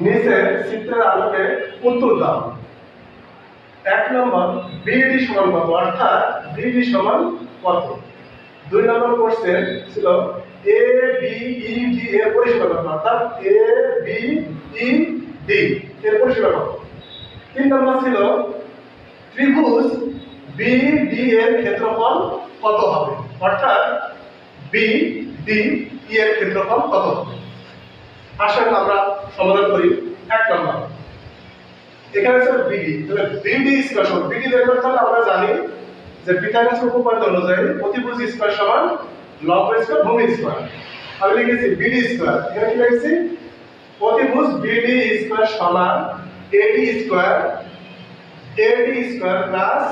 নিচের চিত্রের আলোকে উত্তর দাও। এক নম্বর, বিডি সমান কত? অর্থাৎ বিডি সমান কত? দুই নম্বর কোশ্চেন ছিল এ বি ই ডি এর পরিসীমা কত? অর্থাৎ এ বি ই ডি এর পরিসীমা কত? তিন নম্বর ছিল ত্রিভুজ বি ডি এর ক্ষেত্রফল কত হবে? অর্থাৎ বি ডি ই এর ক্ষেত্রফল কত হবে? আসেন আমরা সমাধান করি। এক নম্বর। এখানে আছে বিডি। তাহলে বিডি স্কয়ার সমান বিডি বের করতে হলে আমরা জানি যে পিথাগোরাস উপপাদ্য অনুযায়ী প্রতিভুজ স্কয়ার সমান লম্ব স্কয়ার ভূমি স্কয়ার আমি লিখেছি বিডি স্কয়ার এখানে কি লিখেছি? প্রতিভুজ বিডি স্কয়ার সমান AD square AD square plus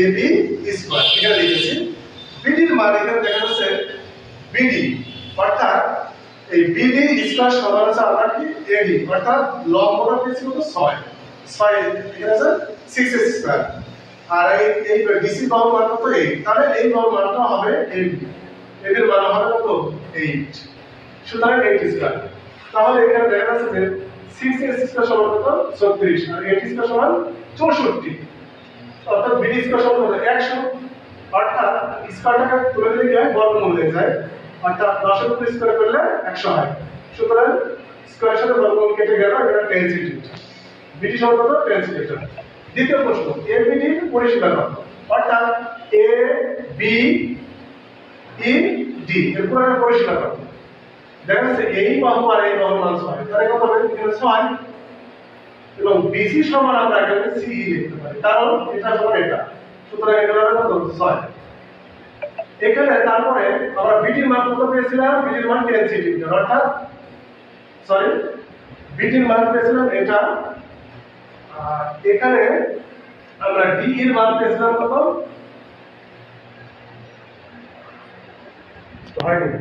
AB square এখানে লিখেছি। বিডির মান এখানে দেখা যাচ্ছে বিডি। অর্থাৎ এই বিডি স্কয়ার সমান কি? এডি অর্থাৎ কত? ছয়। ছয় এখানে আছে সিক্স স্কয়ার আর এই এই ডিসি মান কত? তাহলে এই মানটা হবে মান হবে কত? এইট সুতরাং এইট স্কয়ার তাহলে এখানে দেখা যাচ্ছে যে সিক্স এর স্কয়ার সমান কত? ছত্রিশ। আর এইট স্কয়ার সমান চৌষট্টি। অর্থাৎ বিডি স্কয়ার সমান কত? একশো। অর্থাৎ স্কয়ারটাকে তুলে দিলে কি হয়? বর্গমূল হয়ে যায়। অর্থাৎ দশের উপর করলে একশো হয়। সুতরাং সাথে বর্গমূল কেটে গেল এটা টেন সেন্টিমিটার বিডি সমান কত সেন্টিমিটার দ্বিতীয় প্রশ্ন এ বিডির পরিসীমা কত? অর্থাৎ এ বি ই ডি এর পুরো পরিসীমা কত? দেখা যাচ্ছে এই বাহু আর এই বাহুর মান ছয়। তাহলে কত হবে? এখানে এবং বিসি সমান আমরা এখানে সিই লিখতে পারি। কারণ এটা সমান এটা। সুতরাং এটা হবে কত? এখানে তারপরে আমরা বিটির কত পেয়েছিলাম বিটির মান টেন সেন্টিমিটার অর্থাৎ সরি বিটির মান পেয়েছিলাম এটা, আর এখানে আমরা ডি এর মান পেয়েছিলাম কত? হয়নি।